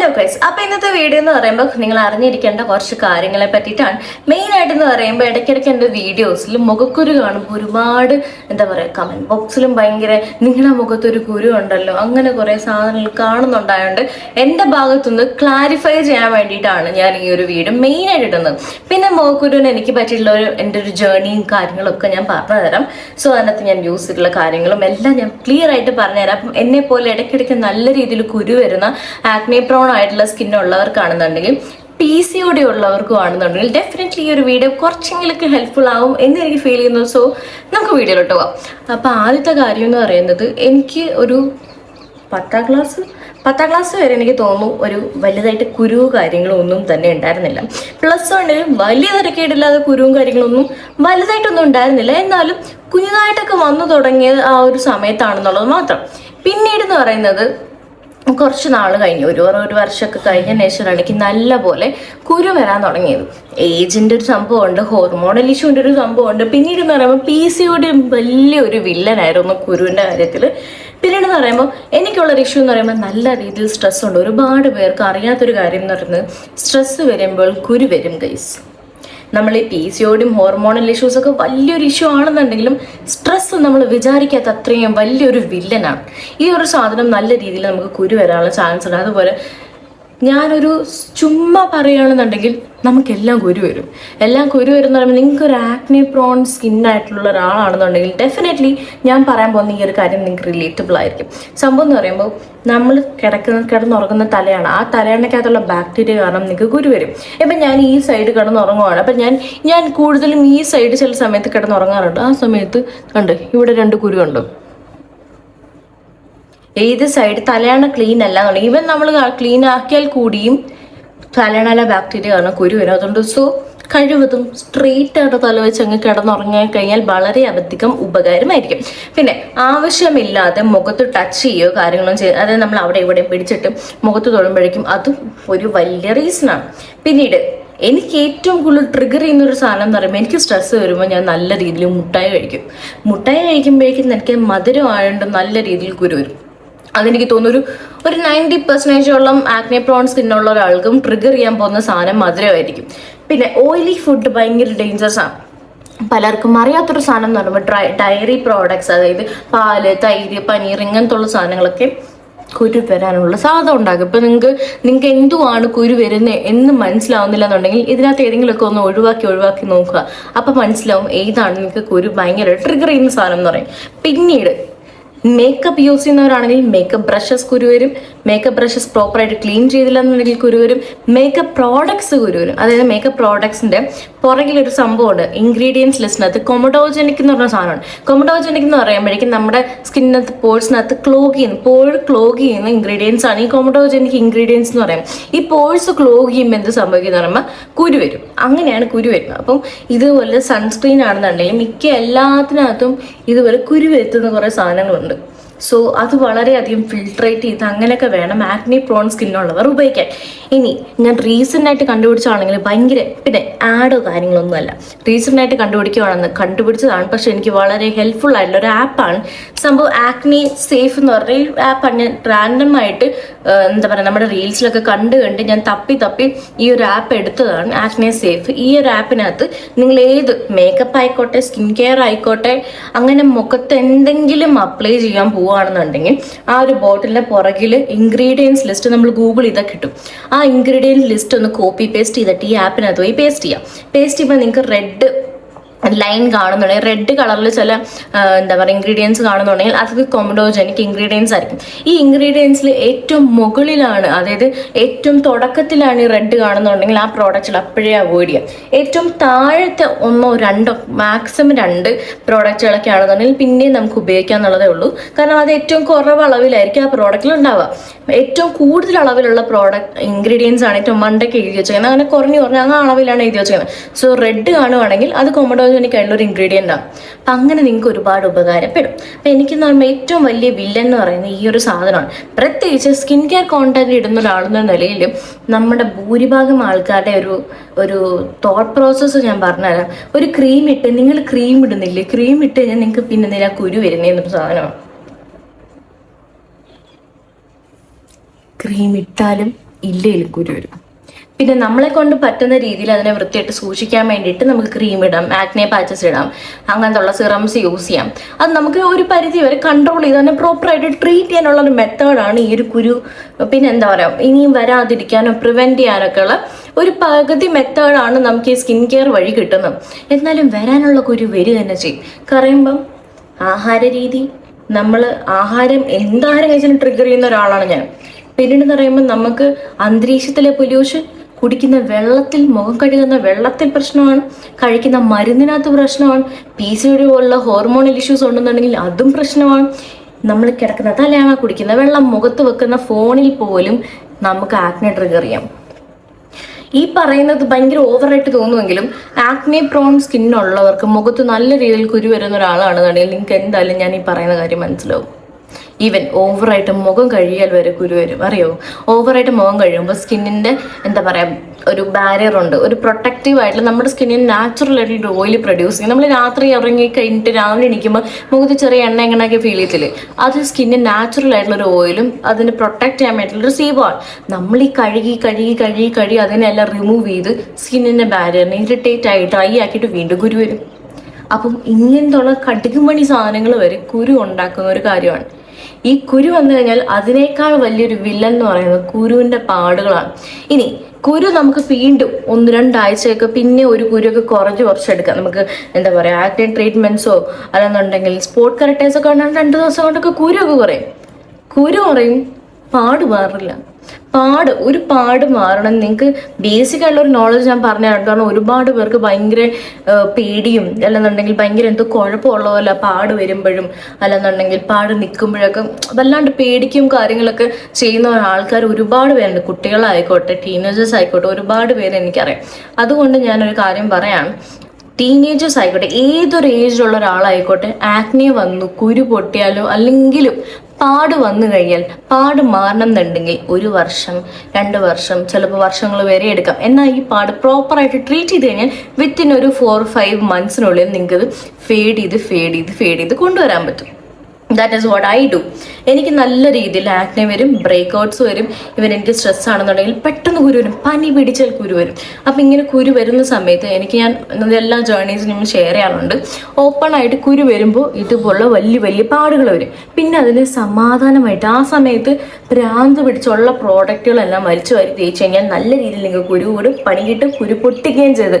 Hello guys അപ്പൊ ഇന്നത്തെ video എന്ന് പറയുമ്പോൾ നിങ്ങൾ അറിഞ്ഞിരിക്കേണ്ട കുറച്ച് കാര്യങ്ങളെ പറ്റിയിട്ടാണ്. എന്ന് പറയുമ്പോൾ ഇടയ്ക്കിടയ്ക്ക് എന്റെ വീഡിയോസിൽ മുഖക്കുരു കാണുമ്പോൾ ഒരുപാട് എന്താ പറയുക കമന്റ് ബോക്സിലും ഭയങ്കര നിങ്ങളുടെ മുഖത്തൊരു കുരു ഉണ്ടല്ലോ അങ്ങനെ കുറെ സാധനങ്ങൾ കാണുന്നുണ്ടായതുകൊണ്ട് എന്റെ ഭാഗത്തുനിന്ന് ക്ലാരിഫൈ ചെയ്യാൻ വേണ്ടിയിട്ടാണ് ഞാൻ ഈ ഒരു വീഡിയോ മെയിൻ ആയിട്ട് ഇടുന്നത്. പിന്നെ മുഖക്കുരുവിന് എനിക്ക് പറ്റിയിട്ടുള്ള ഒരു എന്റെ ഒരു ജേർണിയും കാര്യങ്ങളൊക്കെ ഞാൻ പറഞ്ഞു തരാം സോ അതിനകത്ത് ഞാൻ യൂസ് ചെയ്തിട്ടുള്ള കാര്യങ്ങളും എല്ലാം ഞാൻ ക്ലിയർ ആയിട്ട് പറഞ്ഞുതരാം. അപ്പം എന്നെ പോലെ ഇടയ്ക്കിടയ്ക്ക് നല്ല രീതിയിൽ കുരു വരുന്ന ആക്നെ പ്രോൺ ആയിട്ടുള്ള സ്കിൻ ഉള്ളവർക്കാണെന്നുണ്ടെങ്കിൽ പി സി ഒ ഡി ഉള്ളവർക്കും ആണെന്നുണ്ടെങ്കിൽ ഡെഫിനറ്റ്ലി ഈ ഒരു വീഡിയോ കുറച്ചെങ്കിലൊക്കെ ഹെൽപ്ഫുൾ ആവും എന്ന് എനിക്ക് ഫീൽ ചെയ്യുന്നു. സോ നമുക്ക് വീഡിയോയിലോട്ട് പോവാം. അപ്പോൾ ആദ്യത്തെ കാര്യം എന്ന് പറയുന്നത് എനിക്ക് ഒരു പത്താം ക്ലാസ് പത്താം ക്ലാസ് വരെ എനിക്ക് തോന്നുന്നു ഒരു വലുതായിട്ട് കുരുവ് കാര്യങ്ങളും ഒന്നും തന്നെ ഉണ്ടായിരുന്നില്ല. പ്ലസ് വണ്ണിൽ വലിയ തിരക്കേടില്ലാതെ കുരുവും കാര്യങ്ങളൊന്നും വലുതായിട്ടൊന്നും ഉണ്ടായിരുന്നില്ല. എന്നാലും കുഞ്ഞുതായിട്ടൊക്കെ വന്നു തുടങ്ങിയത് ആ ഒരു സമയത്താണെന്നുള്ളത് മാത്രം. പിന്നീട് എന്ന് പറയുന്നത് കുറച്ച് നാൾ കഴിഞ്ഞു. ഒരു ഒരു വർഷമൊക്കെ കഴിഞ്ഞ ശേഷമാണ് എനിക്ക് നല്ല പോലെ കുരു വരാൻ തുടങ്ങിയത്. ഏജിന്റെ ഒരു സംഭവമുണ്ട് ഹോർമോണൽ ഇഷ്യൂന്റെ ഒരു സംഭവമുണ്ട് പിന്നീട് എന്ന് പറയുമ്പോൾ പി സിയുടെ വലിയൊരു വില്ലനായിരുന്നു കുരുവിന്റെ കാര്യത്തിൽ പിന്നീട് എന്ന് പറയുമ്പോൾ എനിക്കുള്ളൊരു ഇഷ്യൂ എന്ന് പറയുമ്പോൾ നല്ല രീതിയിൽ സ്ട്രെസ് ഉണ്ട്. ഒരുപാട് പേർക്ക് അറിയാത്തൊരു കാര്യം എന്ന് പറയുന്നത് സ്ട്രെസ് വരുമ്പോൾ കുരു വരും ഗൈസ് നമ്മൾ ഈ പി സി സിയോടും ഹോർമോണൽ ഇഷ്യൂസ് ഒക്കെ വലിയൊരു ഇഷ്യൂ ആണെന്നുണ്ടെങ്കിലും സ്ട്രെസ് നമ്മൾ വിചാരിക്കാത്ത അത്രയും വലിയൊരു വില്ലനാണ് ഈ ഒരു സാധനം നല്ല രീതിയിൽ നമുക്ക് കുരു വരാനുള്ള ചാൻസ് ഉണ്ട്. അതുപോലെ ഞാനൊരു ചുമ്മാ പറയുകയാണെന്നുണ്ടെങ്കിൽ നമുക്കെല്ലാം കുരു വരും. എല്ലാം കുരു വരും എന്ന് പറയുമ്പോൾ നിങ്ങൾക്ക് ഒരു ആക്നെ പ്രോൺ സ്കിൻ ആയിട്ടുള്ള ഒരാളാണെന്നുണ്ടെങ്കിൽ ഡെഫിനറ്റ്ലി ഞാൻ പറയാൻ പോകുന്ന ഈ ഒരു കാര്യം നിങ്ങൾക്ക് റിലേറ്റബിൾ ആയിരിക്കും. സംഭവം എന്ന് പറയുമ്പോൾ നമ്മൾ കിടക്കുന്ന കിടന്നുറങ്ങുന്ന തലയാണ്. ആ തലയണക്കകത്തുള്ള ബാക്ടീരിയ കാരണം നിങ്ങൾക്ക് കുരു വരും. ഇപ്പം ഞാൻ ഈ സൈഡ് കിടന്നുറങ്ങുവാണ്. അപ്പം ഞാൻ ഞാൻ കൂടുതലും ഈ സൈഡ് ചില സമയത്ത് കിടന്നുറങ്ങാറുണ്ട്. ആ സമയത്ത് കണ്ട് ഇവിടെ രണ്ട് കുരു ഉണ്ട് ഏത് സൈഡ് തലയണ ക്ലീൻ അല്ല എന്നുണ്ടെങ്കിൽ ഈവൻ നമ്മൾ ക്ലീൻ ആക്കിയാൽ കൂടിയും തലയണല ബാക്ടീരിയ കാരണം കുരു വരും. അതുകൊണ്ട് സോ കഴിവതും സ്ട്രെയിറ്റ് ആയിട്ട് തല വെച്ച് അങ്ങ് കിടന്നുറങ്ങി കഴിഞ്ഞാൽ വളരെ അധികം ഉപകാരമായിരിക്കും. പിന്നെ ആവശ്യമില്ലാതെ മുഖത്ത് ടച്ച് ചെയ്യുകയോ കാര്യങ്ങളും ചെയ്യുക അതായത് നമ്മൾ അവിടെ ഇവിടെ പിടിച്ചിട്ട് മുഖത്ത് തൊടുമ്പോഴേക്കും അതും ഒരു വലിയ റീസണാണ് പിന്നീട് എനിക്ക് ഏറ്റവും കൂടുതൽ ട്രിഗർ ചെയ്യുന്ന ഒരു സാധനം എന്ന് പറയുമ്പോൾ എനിക്ക് സ്ട്രെസ് വരുമ്പോൾ ഞാൻ നല്ല രീതിയിൽ മുട്ടായി കഴിക്കും. മുട്ടായി കഴിക്കുമ്പോഴേക്കും എനിക്ക് മധുരം ആയതുകൊണ്ട് നല്ല രീതിയിൽ കുരു വരും. അതെനിക്ക് തോന്നുന്നു ഒരു ഒരു നയന്റി പെർസെന്റേജോളം ആക്നെ പ്രോൺ സ്കിന്നുള്ള ഒരാൾക്കും ട്രിഗർ ചെയ്യാൻ പോകുന്ന സാധനം മധുരമായിരിക്കും. പിന്നെ ഓയിലി ഫുഡ് ഭയങ്കര ഡേഞ്ചറസ് ആണ്. പലർക്കും അറിയാത്തൊരു സാധനം എന്ന് പറയുമ്പോൾ ഡ്രൈ ഡയറി പ്രോഡക്ട്സ് അതായത് പാൽ തൈര് പനീർ ഇങ്ങനത്തെ ഉള്ള സാധനങ്ങളൊക്കെ കുരു വരാനുള്ള സാധ്യത ഉണ്ടാകും. ഇപ്പം നിങ്ങൾക്ക് നിങ്ങൾക്ക് എന്തുവാണ് കുരു വരുന്നത് എന്ന് മനസ്സിലാവുന്നില്ല എന്നുണ്ടെങ്കിൽ ഇതിനകത്ത് ഏതെങ്കിലുമൊക്കെ ഒന്ന് ഒഴിവാക്കി ഒഴിവാക്കി നോക്കുക. അപ്പം മനസ്സിലാവും ഏതാണ് നിങ്ങൾക്ക് കുരു ഭയങ്കര ട്രിഗർ ചെയ്യുന്ന സാധനം എന്ന് പറയും. പിന്നീട് മേക്കപ്പ് യൂസ് ചെയ്യുന്നവരാണെങ്കിൽ മേക്കപ്പ് ബ്രഷസ് കുരുവരും മേക്കപ്പ് ബ്രഷസ് പ്രോപ്പറായിട്ട് ക്ലീൻ ചെയ്തില്ല എന്നുണ്ടെങ്കിൽ കുരുവരും മേക്കപ്പ് പ്രോഡക്ട്സ് കുരുവരും. അതായത് മേക്കപ്പ് പ്രോഡക്ട്സിന്റെ പുറകിലൊരു സംഭവമുണ്ട്. ഇൻഗ്രീഡിയൻസ് ലിസ്റ്റിനകത്ത് കൊമഡോജനിക് എന്ന് പറഞ്ഞ സാധനമാണ്. കൊമഡോജനിക് എന്ന് പറയുമ്പോഴേക്കും നമ്മുടെ സ്കിന്നിനകത്ത് പോഴ്സിനകത്ത് ക്ലോഗ് ചെയ്യുന്ന പോൾ ക്ലോഗ് ചെയ്യുന്ന ഇൻഗ്രീഡിയൻസ് ആണ് ഈ കൊമഡോജനിക് ഇൻഗ്രീഡിയൻസ് എന്ന് പറയുന്നത്. ഈ പോഴ്സ് ക്ലോഗ് ചെയ്യുമ്പോൾ എന്ത് സംഭവിക്കുന്ന പറയുമ്പോൾ കുരു വരും. അങ്ങനെയാണ് കുരു വരുന്നത്. അപ്പം ഇതുപോലെ സൺസ്ക്രീൻ ആണെന്നുണ്ടെങ്കിൽ മിക്ക എല്ലാത്തിനകത്തും ഇതുപോലെ കുരു വരുത്തുന്ന കുറേ സാധനങ്ങളുണ്ട്. സോ അത് വളരെയധികം ഫിൽട്രേറ്റ് ചെയ്ത് അങ്ങനെയൊക്കെ വേണം ആക്നി പ്രോൺ സ്കിന്നുള്ളവർ ഉപയോഗിക്കാൻ. ഇനി ഞാൻ റീസെന്റ് ആയിട്ട് കണ്ടുപിടിച്ചാണെങ്കിൽ ഭയങ്കര പിന്നെ ആഡോ കാര്യങ്ങളൊന്നുമല്ല റീസെന്റ് ആയിട്ട് കണ്ടുപിടിക്കുകയാണെന്ന് കണ്ടുപിടിച്ചതാണ്. പക്ഷെ എനിക്ക് വളരെ ഹെൽപ്ഫുൾ ആയിട്ടുള്ള ഒരു ആപ്പാണ് സംഭവം ആക്നി സേഫ് എന്ന് പറഞ്ഞ ആപ്പാണ് ഞാൻ റാൻഡം ആയിട്ട് എന്താ പറയുക നമ്മുടെ റീൽസിലൊക്കെ കണ്ട് കണ്ട് ഞാൻ തപ്പി തപ്പി ഈ ഒരു ആപ്പ് എടുത്തതാണ് ആക്നെ സേഫ് ഈ ഒരു ആപ്പിനകത്ത് നിങ്ങൾ ഏത് മേക്കപ്പ് ആയിക്കോട്ടെ സ്കിൻ കെയർ ആയിക്കോട്ടെ അങ്ങനെ മുഖത്ത് എന്തെങ്കിലും അപ്ലൈ ചെയ്യാൻ പോവുകയാണെന്നുണ്ടെങ്കിൽ ആ ഒരു ബോട്ടിലിന്റെ പുറകിൽ ഇൻഗ്രീഡിയൻസ് ലിസ്റ്റ് നമ്മൾ ഗൂഗിൾ ചെയ്താൽ കിട്ടും. ആ ഇൻഗ്രീഡിയൻസ് ലിസ്റ്റ് ഒന്ന് കോപ്പി പേസ്റ്റ് ചെയ്തിട്ട് ഈ ആപ്പിനകത്ത് പോയി പേസ്റ്റ് ചെയ്യാം. പേസ്റ്റ് ചെയ്യുമ്പോൾ നിങ്ങൾക്ക് റെഡ് ലൈൻ കാണുന്നുണ്ടെങ്കിൽ റെഡ് കളറിൽ ചില എന്താ പറയുക ഇൻഗ്രീഡിയൻസ് കാണുന്നുണ്ടെങ്കിൽ അത് കൊമഡോജനിക് ഇൻഗ്രീഡിയൻസ് ആയിരിക്കും. ഈ ഇൻഗ്രീഡിയൻസിൽ ഏറ്റവും മുകളിലാണ് അതായത് ഏറ്റവും തുടക്കത്തിലാണ് ഈ റെഡ് കാണുന്നുണ്ടെങ്കിൽ ആ പ്രോഡക്റ്റിൽ അപ്പോഴേ അവോയ്ഡ് ചെയ്യാം. ഏറ്റവും താഴത്തെ ഒന്നോ രണ്ടോ മാക്സിമം രണ്ട് പ്രോഡക്റ്റുകളൊക്കെ ആണെന്നുണ്ടെങ്കിൽ പിന്നെയും നമുക്ക് ഉപയോഗിക്കാം എന്നുള്ളതേ ഉള്ളൂ. കാരണം അത് ഏറ്റവും കുറവ് അളവിലായിരിക്കും ആ പ്രോഡക്റ്റിൽ ഉണ്ടാവുക. ഏറ്റവും കൂടുതൽ അളവിലുള്ള പ്രോഡക്റ്റ് ഇൻഗ്രീഡിയൻസ് ആണ് ഏറ്റവും മണ്ടയ്ക്ക് എഴുതി വെച്ചേക്കുന്നത്. അങ്ങനെ കുറഞ്ഞു കുറഞ്ഞ് ആ അളവിലാണ് എഴുതി വെച്ചേക്കുന്നത്. സോ റെഡ് കാണുവാണെങ്കിൽ അത് കൊമഡോജനിക് ആയിട്ടുള്ള ഒരു ഇൻഗ്രീഡിയന്റ് ആണ് അപ്പം അങ്ങനെ നിങ്ങൾക്ക് ഒരുപാട് ഉപകാരപ്പെടും. അപ്പം എനിക്കെന്ന് പറയുമ്പോൾ ഏറ്റവും വലിയ വില്ലൻ എന്ന് പറയുന്നത് ഈ ഒരു സാധനമാണ്. പ്രത്യേകിച്ച് സ്കിൻ കെയർ കോണ്ടന്റ് ഇടുന്ന ഒരാളെന്ന നിലയിൽ നമ്മുടെ ഭൂരിഭാഗം ആൾക്കാരുടെ ഒരു ഒരു തോട്ട് പ്രോസസ്സ് ഞാൻ പറഞ്ഞുതരാം. ഒരു ക്രീം ഇട്ട് നിങ്ങൾ ക്രീം ഇടുന്നില്ലേ? ക്രീം ഇട്ട് കഴിഞ്ഞാൽ നിങ്ങൾക്ക് പിന്നെ നില കുരു വരുന്നതെന്നൊരു സാധനമാണ്. ക്രീം ഇട്ടാലും ഇല്ലേലും കുരു വരും. പിന്നെ നമ്മളെ കൊണ്ട് പറ്റുന്ന രീതിയിൽ അതിനെ വൃത്തിയായിട്ട് സൂക്ഷിക്കാൻ വേണ്ടിയിട്ട് നമുക്ക് ക്രീം ഇടാം ആക്നെ പാച്ചസ് ഇടാം അങ്ങനത്തെ ഉള്ള സിറംസ് യൂസ് ചെയ്യാം. അത് നമുക്ക് ഒരു പരിധി വരെ കൺട്രോൾ ചെയ്ത് തന്നെ പ്രോപ്പറായിട്ട് ട്രീറ്റ് ചെയ്യാനുള്ള ഒരു മെത്തേഡാണ് ഈ ഒരു കുരു പിന്നെ എന്താ പറയുക ഇനിയും വരാതിരിക്കാനോ പ്രിവെന്റ് ചെയ്യാനൊക്കെ ഉള്ള ഒരു പകുതി മെത്തേഡാണ് നമുക്ക് ഈ സ്കിൻ കെയർ വഴി കിട്ടുന്നത്. എന്നാലും വരാനുള്ള കുരു വരിക തന്നെ ചെയ്യും. കറിയുമ്പം ആഹാര രീതി നമ്മൾ ആഹാരം എന്താഹാരം കഴിച്ചാലും ട്രിഗർ ചെയ്യുന്ന ഒരാളാണ് ഞാൻ. പിന്നീട് എന്ന് പറയുമ്പോൾ നമുക്ക് അന്തരീക്ഷത്തിലെ പൊല്യൂഷൻ കുടിക്കുന്ന വെള്ളത്തിൽ മുഖം കഴുകുന്ന വെള്ളത്തിൽ പ്രശ്നമാണ്. കഴിക്കുന്ന മരുന്നിനകത്ത് പ്രശ്നമാണ്. പി സി ഒഴി പോലുള്ള ഹോർമോണൽ ഇഷ്യൂസ് ഉണ്ടെന്നുണ്ടെങ്കിൽ അതും പ്രശ്നമാണ്. നമ്മൾ കിടക്കുന്ന തലയാണ്? കുടിക്കുന്ന വെള്ളം മുഖത്ത് വെക്കുന്ന ഫോണിൽ പോലും നമുക്ക് ആക്നെ ട്രിഗർ ചെയ്യാം. ഈ പറയുന്നത് ഭയങ്കര ഓവറായിട്ട് തോന്നുമെങ്കിലും ആക്നെ പ്രോൺ സ്കിന്നുള്ളവർക്ക് മുഖത്ത് നല്ല രീതിയിൽ കുരു വരുന്ന ഒരാളാണെന്നുണ്ടെങ്കിൽ നിങ്ങൾക്ക് എന്തായാലും ഞാൻ ഈ പറയുന്ന കാര്യം മനസ്സിലാവും. ഈവൻ ഓവറായിട്ട് മുഖം കഴിയാൽ വരെ കുരു വരും. അറിയോ? ഓവറായിട്ട് മുഖം കഴിയുമ്പോൾ സ്കിന്നിന്റെ എന്താ പറയുക ഒരു ബാരിയർ ഉണ്ട്. ഒരു പ്രൊട്ടക്റ്റീവ് ആയിട്ടുള്ള നമ്മുടെ സ്കിന്നിന് നാച്ചുറൽ ആയിട്ടുള്ള ഓയിൽ പ്രൊഡ്യൂസ് ചെയ്യും. നമ്മൾ രാത്രി ഇറങ്ങി കഴിഞ്ഞിട്ട് രാവിലെ എണീക്കുമ്പോൾ മുഖത്ത് ചെറിയ എണ്ണ എങ്ങനെയൊക്കെ ഫീൽ ചെയ്യത്തില്ലേ? അത് സ്കിന്നിന് നാച്ചുറൽ ആയിട്ടുള്ള ഒരു ഓയിലും അതിനെ പ്രൊട്ടക്റ്റ് ചെയ്യാൻ വേണ്ടിയിട്ടുള്ള ഒരു സീബോൾ നമ്മൾ ഈ കഴുകി കഴുകി കഴുകി കഴുകി അതിനെല്ലാം റിമൂവ് ചെയ്ത് സ്കിന്നിന്റെ ബാരിയറിനെ ഇറിറ്റേറ്റ് ആയിട്ട് ഡ്രൈ ആക്കിയിട്ട് വീണ്ടും കുരു വരും. അപ്പം ഇങ്ങനത്തുള്ള കടുകുമണി സാധനങ്ങൾ വരെ കുരു ഉണ്ടാക്കുന്ന ഒരു കാര്യമാണ്. ഈ കുരു വന്നു കഴിഞ്ഞാൽ അതിനേക്കാൾ വലിയൊരു വില്ലൻ എന്ന് പറയുന്നത് കുരുവിന്റെ പാടുകളാണ്. ഇനി കുരു നമുക്ക് വീണ്ടും ഒന്ന് രണ്ടാഴ്ചയൊക്കെ പിന്നെ ഒരു കുരുവൊക്കെ കുറച്ച് കുറച്ചെടുക്കാം. നമുക്ക് എന്താ പറയുക ആക്ടിൻ ട്രീറ്റ്മെന്റ്സോ അല്ലെന്നുണ്ടെങ്കിൽ സ്പോർട്ട് കറക്റ്റേഴ്സ് ഒക്കെ ഉണ്ടെങ്കിൽ രണ്ട് ദിവസം കൊണ്ടൊക്കെ കുരുവൊക്കെ കുറയും. കുരു കുറയും. പാട് മാറില്ല. പാട് ഒരു പാട് മാറണം. നിങ്ങൾക്ക് ബേസിക് ആയിട്ടുള്ള ഒരു നോളജ് ഞാൻ പറഞ്ഞു തരാം കാരണം ഒരുപാട് പേർക്ക് ഭയങ്കര പേടിയും അല്ലെന്നുണ്ടെങ്കിൽ ഭയങ്കര എന്തോ കുഴപ്പമുള്ള പോലെ പാട് വരുമ്പോഴും അല്ലെന്നുണ്ടെങ്കിൽ പാട് നിൽക്കുമ്പോഴൊക്കെ വല്ലാണ്ട് പേടിക്കും കാര്യങ്ങളൊക്കെ ചെയ്യുന്ന ആൾക്കാർ ഒരുപാട് പേരുണ്ട്. കുട്ടികളായിക്കോട്ടെ ടീനേജേഴ്സ് ആയിക്കോട്ടെ ഒരുപാട് പേര് എനിക്കറിയാം. അതുകൊണ്ട് ഞാനൊരു കാര്യം പറയാം. ടീനേജേഴ്സ് ആയിക്കോട്ടെ ഏതൊരു ഏജിലുള്ള ഒരാളായിക്കോട്ടെ ആക്നെ വന്നു കുരു പൊട്ടിയാലോ അല്ലെങ്കിലും പാട് വന്നു കഴിഞ്ഞാൽ പാട് മാറണം എന്നുണ്ടെങ്കിൽ ഒരു വർഷം രണ്ട് വർഷം ചിലപ്പോൾ വർഷങ്ങൾ വരെ എടുക്കാം. എന്നാൽ ഈ പാട് പ്രോപ്പറായിട്ട് ട്രീറ്റ് ചെയ്ത് കഴിഞ്ഞാൽ വിത്തിൻ ഒരു ഫോർ ഫൈവ് മന്ത്സിനുള്ളിൽ നിങ്ങൾക്കത് ഫേഡ് ചെയ്ത് ഫേഡ് ചെയ്ത് ഫേഡ് ചെയ്ത് കൊണ്ടുവരാൻ പറ്റും. That is what I do എനിക്ക് നല്ല രീതിയിൽ ആക്നെ വരും ബ്രേക്ക്ഔട്ട്സ് വരും. ഇവൻ എനിക്ക് സ്ട്രെസ് ആണെന്നുണ്ടെങ്കിൽ പെട്ടെന്ന് കുരു വരും പനി പിടിച്ചാൽ കുരു വരും. അപ്പം ഇങ്ങനെ കുരു വരുന്ന സമയത്ത് എനിക്ക് ഞാൻ എല്ലാ ജേർണീസും ഞങ്ങൾ ഷെയർ ചെയ്യാറുണ്ട്. ഓപ്പൺ ആയിട്ട് കുരു വരുമ്പോൾ ഇതുപോലുള്ള വലിയ വലിയ പാടുകൾ വരും. പിന്നെ അതിന് സമാധാനമായിട്ട് ആ സമയത്ത് ഭ്രാന്ത് പിടിച്ചുള്ള പ്രോഡക്റ്റുകളെല്ലാം വലിച്ചു വാരി തേച്ച് കഴിഞ്ഞാൽ നല്ല രീതിയിൽ നിങ്ങൾക്ക് കുരു കൂടും പണി കിട്ടും കുരു പൊട്ടിക്കുകയും ചെയ്ത്.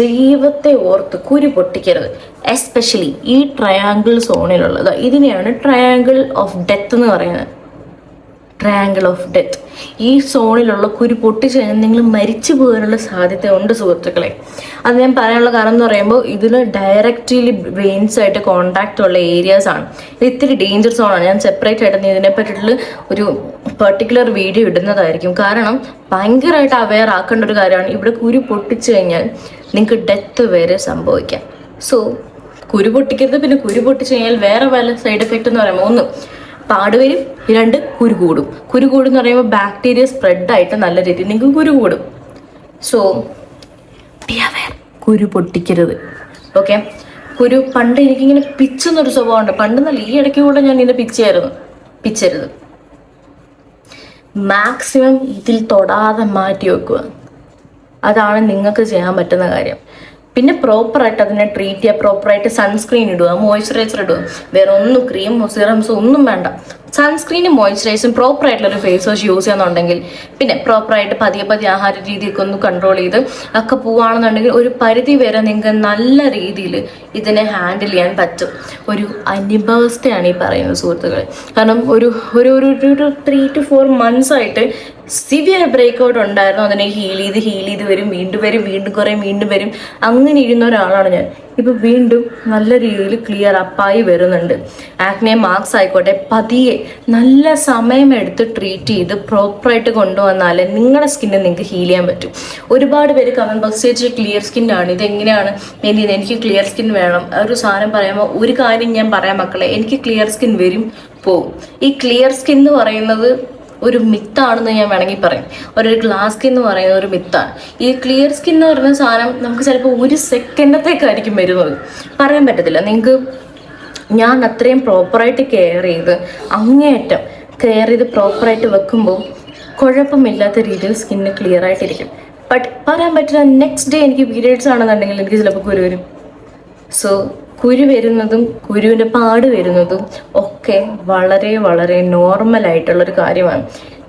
ജൈവത്തെ ഓർത്ത് കുരു പൊട്ടിക്കരുത്. എസ്പെഷ്യലി ഈ ട്രയാങ്കിൾ സോണിലുള്ളത് ഇതിനെയാണ് ട്രയാങ്കിൾ ഓഫ് ഡെത്ത് എന്ന് പറയുന്നത്. ട്രയാങ്കിൾ ഓഫ് ഡെത്ത് ഈ സോണിലുള്ള കുരു പൊട്ടിച്ച് നിങ്ങൾ മരിച്ചു പോകാനുള്ള സാധ്യത ഉണ്ട് സുഹൃത്തുക്കളെ. അത് ഞാൻ പറയാനുള്ള കാരണം എന്ന് പറയുമ്പോൾ ഇതിൽ ഡയറക്റ്റ്ലി ബ്രെയിൻസ് ആയിട്ട് കോണ്ടാക്ട് ഉള്ള ഏരിയാസ് ആണ്. ഇത് ഇത്തിരി ഡേഞ്ചർ സോണാണ് ഞാൻ സെപ്പറേറ്റ് ആയിട്ട് ഇതിനെ പറ്റിയിട്ടുള്ള ഒരു പെർട്ടിക്കുലർ വീഡിയോ ഇടുന്നതായിരിക്കും. കാരണം ഭയങ്കരമായിട്ട് അവെയർ ആക്കേണ്ട ഒരു കാര്യമാണ്. ഇവിടെ കുരു പൊട്ടിച്ചു കഴിഞ്ഞാൽ നിങ്ങൾക്ക് ഡെത്ത് വരെ സംഭവിക്കാം. സോ കുരു പൊട്ടിക്കരുത് പിന്നെ കുരു പൊട്ടിച്ച് കഴിഞ്ഞാൽ വേറെ പല സൈഡ് എഫക്റ്റ് എന്ന് പറയുമ്പോൾ ഒന്ന് പാട് വരും രണ്ട് കുരു കൂടും. കുരു കൂടും എന്ന് പറയുമ്പോൾ ബാക്ടീരിയ സ്പ്രെഡ് ആയിട്ട് നല്ല രീതിയിൽ നിങ്ങൾക്ക് കുരു കൂടും. സോ കുരു പൊട്ടിക്കരുത്. ഓക്കെ കുരു പണ്ട് എനിക്കിങ്ങനെ പിച്ചെന്നൊരു സ്വഭാവമുണ്ട്. പണ്ട് നല്ല ഈ ഇടയ്ക്ക് കൂടെ ഞാൻ ഇങ്ങനെ പിച്ചായിരുന്നു പിച്ചരുത്. മാക്സിമം ഇതിൽ തൊടാതെ മാറ്റി വെക്കുക. അതാണ് നിങ്ങൾക്ക് ചെയ്യാൻ പറ്റുന്ന കാര്യം. പിന്നെ പ്രോപ്പറായിട്ട് അതിനെ ട്രീറ്റ് ചെയ്യുക പ്രോപ്പറായിട്ട് സൺസ്ക്രീൻ ഇടുക മോയ്സ്ചറൈസർ ഇടുക. വേറെ ഒന്നും ക്രീം സിറംസ് ഒന്നും വേണ്ട. സൺസ്ക്രീനും മോയ്സ്ചറൈസും പ്രോപ്പർ ആയിട്ടുള്ള ഒരു ഫേസ് വാഷ് യൂസ് ചെയ്യുന്നുണ്ടെങ്കിൽ പിന്നെ പ്രോപ്പറായിട്ട് പതിയെ പതിയെ ആഹാര രീതിയൊക്കെ ഒന്ന് കൺട്രോൾ ചെയ്ത് ഒക്കെ പോവുകയാണെന്നുണ്ടെങ്കിൽ ഒരു പരിധി വരെ നിങ്ങൾക്ക് നല്ല രീതിയിൽ ഇതിനെ ഹാൻഡിൽ ചെയ്യാൻ പറ്റും. ഒരു അനുഭവസ്ഥയാണ് ഈ പറയുന്നത് സുഹൃത്തുക്കളെ. കാരണം ഒരു ഒരു ഒരു ഒരു ത്രീ ടു ഫോർ മന്ത്സ് ആയിട്ട് സിവിയർ ബ്രേക്ക്ഔട്ട് ഉണ്ടായിരുന്നു. അതിനെ ഹീൽ ചെയ്ത് ഹീൽ ചെയ്ത് വരും വീണ്ടും വരും വീണ്ടും കുറേ വീണ്ടും വരും. അങ്ങനെ ഇരുന്ന ഒരാളാണ് ഞാൻ. ഇപ്പൊ വീണ്ടും നല്ല രീതിയിൽ ക്ലിയർ അപ്പായി വരുന്നുണ്ട്. ആക്നെ മാർക്സ് ആയിക്കോട്ടെ പതിയെ നല്ല സമയമെടുത്ത് ട്രീറ്റ് ചെയ്ത് പ്രോപ്പറായിട്ട് കൊണ്ടുവന്നാൽ നിങ്ങളുടെ സ്കിന്നെ നിങ്ങൾക്ക് ഹീൽ ചെയ്യാൻ പറ്റും. ഒരുപാട് പേര് കമന്റ് ബോക്സ് ക്ലിയർ സ്കിൻ ആണ്. ഇതെങ്ങനെയാണ്? ചെയ്യുന്നത്? എനിക്ക് ക്ലിയർ സ്കിൻ വേണം. ഒരു സാധനം പറയുമ്പോൾ ഒരു കാര്യം ഞാൻ പറയാം മക്കളെ എനിക്ക് ക്ലിയർ സ്കിൻ വരും പോവും. ഈ ക്ലിയർ സ്കിൻ എന്ന് പറയുന്നത് ഒരു മിത്താണെന്ന് ഞാൻ വേണമെങ്കിൽ പറയും. ഒരു ഗ്ലാസ് സ്കിൻ എന്ന് പറയുന്ന ഒരു മിത്താണ്. ഈ ക്ലിയർ സ്കിൻ എന്ന് പറയുന്ന സാധനം നമുക്ക് ചിലപ്പോൾ ഒരു സെക്കൻഡത്തേക്കായിരിക്കും വരുന്നത്. പറയാൻ പറ്റത്തില്ല. നിങ്ങൾക്ക് ഞാൻ അത്രയും പ്രോപ്പറായിട്ട് കെയർ ചെയ്ത് അങ്ങേയറ്റം കെയർ ചെയ്ത് പ്രോപ്പറായിട്ട് വെക്കുമ്പോൾ കുഴപ്പമില്ലാത്ത രീതിയിൽ സ്കിന്ന് ക്ലിയർ ആയിട്ടിരിക്കും. ബട്ട് പറയാൻ പറ്റുന്ന നെക്സ്റ്റ് ഡേ എനിക്ക് പീരിയഡ്സ് ആണെന്നുണ്ടെങ്കിൽ എനിക്ക് ചിലപ്പോൾ കുരു വരും. സോ കുരു വരുന്നതും കുരുവിന്റെ പാട് വരുന്നതും ഒക്കെ വളരെ വളരെ നോർമൽ ആയിട്ടുള്ളൊരു കാര്യമാണ്.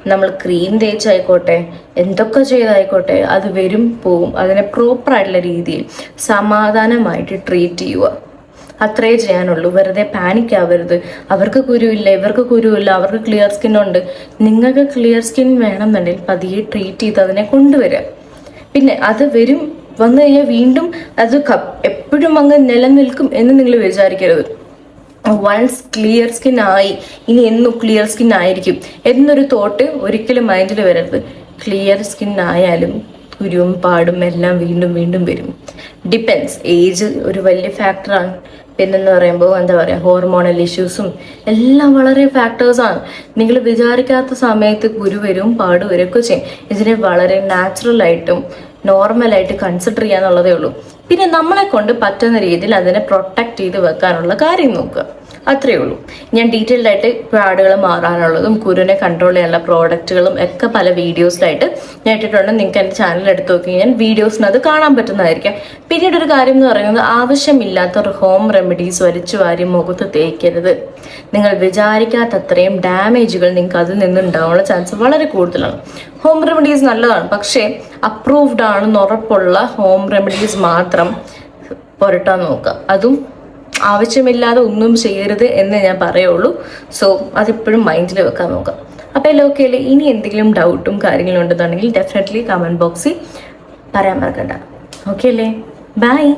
നമ്മൾ ക്രീം തേച്ചായിക്കോട്ടെ എന്തൊക്കെ ചെയ്തായിക്കോട്ടെ അത് വരും പോവും അതിനെ പ്രോപ്പറായിട്ടുള്ള രീതിയിൽ സമാധാനമായിട്ട് ട്രീറ്റ് ചെയ്യുക. അത്രേ ചെയ്യാനുള്ളൂ. വെറുതെ പാനിക് ആവരുത്. അവർക്ക് കുരുവില്ല ഇവർക്ക് കുരുവില്ല അവർക്ക് ക്ലിയർ സ്കിൻ ഉണ്ട്. നിങ്ങൾക്ക് ക്ലിയർ സ്കിൻ വേണമെന്നുണ്ടെങ്കിൽ പതിയെ ട്രീറ്റ് ചെയ്ത് അതിനെ കൊണ്ടുവരിക. പിന്നെ അത് വരും വന്നു കഴിഞ്ഞാൽ വീണ്ടും അത് എപ്പോഴും അങ്ങ് നിലനിൽക്കും എന്ന് നിങ്ങൾ വിചാരിക്കരുത്. വൺസ് ക്ലിയർ സ്കിൻ ആയി ഇനി എന്നും ക്ലിയർ സ്കിൻ ആയിരിക്കും എന്നൊരു തോട്ട് ഒരിക്കലും മൈൻഡിൽ വരരുത്. ക്ലിയർ സ്കിൻ ആയാലും കുരുവും പാടും എല്ലാം വീണ്ടും വീണ്ടും വരും. ഡിപ്പെൻസ് ഏജ് ഒരു വലിയ ഫാക്ടറാണ് പിന്നെന്ന് പറയുമ്പോൾ എന്താ പറയുക ഹോർമോണൽ ഇഷ്യൂസും എല്ലാം വളരെ ഫാക്ടേഴ്സാണ് നിങ്ങൾ വിചാരിക്കാത്ത സമയത്ത് കുരു വരും പാട് വരും ചെയ്യും. ഇതിനെ വളരെ നാച്ചുറലായിട്ടും നോർമലായിട്ട് കൺസിഡർ ചെയ്യാന്നുള്ളതേ ഉള്ളൂ. പിന്നെ നമ്മളെ കൊണ്ട് പറ്റുന്ന രീതിയിൽ അതിനെ പ്രൊട്ടക്ട് ചെയ്ത് വെക്കാനുള്ള കാര്യം നോക്കുക. അത്രയേ ഉള്ളൂ ഞാൻ ഡീറ്റെയിൽഡ് ആയിട്ട് പാടുകൾ മാറാനുള്ളതും കുരുവിനെ കൺട്രോൾ ചെയ്യാനുള്ള പ്രോഡക്റ്റുകളും ഒക്കെ പല വീഡിയോസിലായിട്ട് ഞാൻ ഇട്ടിട്ടുണ്ട്. നിങ്ങൾക്ക് എന്റെ ചാനൽ എടുത്ത് നോക്കി കഴിഞ്ഞാൽ വീഡിയോസിനത് കാണാൻ പറ്റുന്നതായിരിക്കും. പിന്നീട് ഒരു കാര്യം എന്ന് പറയുന്നത് ആവശ്യമില്ലാത്ത ഒരു ഹോം റെമഡീസ് വലിച്ചു വാരി മുഖത്ത് തേക്കരുത്. നിങ്ങൾ വിചാരിക്കാത്തത്രയും ഡാമേജുകൾ നിങ്ങൾക്ക് അതിൽ നിന്നുണ്ടാവാനുള്ള ചാൻസ് വളരെ കൂടുതലാണ്. ഹോം റെമഡീസ് നല്ലതാണ്. പക്ഷേ അപ്രൂവ്ഡ് ആണെന്ന് ഉറപ്പുള്ള ഹോം റെമഡീസ് മാത്രം പുരട്ടാൻ നോക്കുക. അതും ആവശ്യമില്ലാതെ ഒന്നും ചെയ്യരുത് എന്ന് ഞാൻ പറയുള്ളൂ. സോ അതെപ്പോഴും മൈൻഡിൽ വെക്കാൻ നോക്കാം. അപ്പോൾ അല്ലേ ഇനി എന്തെങ്കിലും ഡൗട്ടും കാര്യങ്ങളും ഉണ്ടെന്നുണ്ടെങ്കിൽ ഡെഫിനറ്റ്ലി കമന്റ് ബോക്സിൽ പറയാൻ മറക്കണ്ട. ഓക്കെ അല്ലേ? ബൈ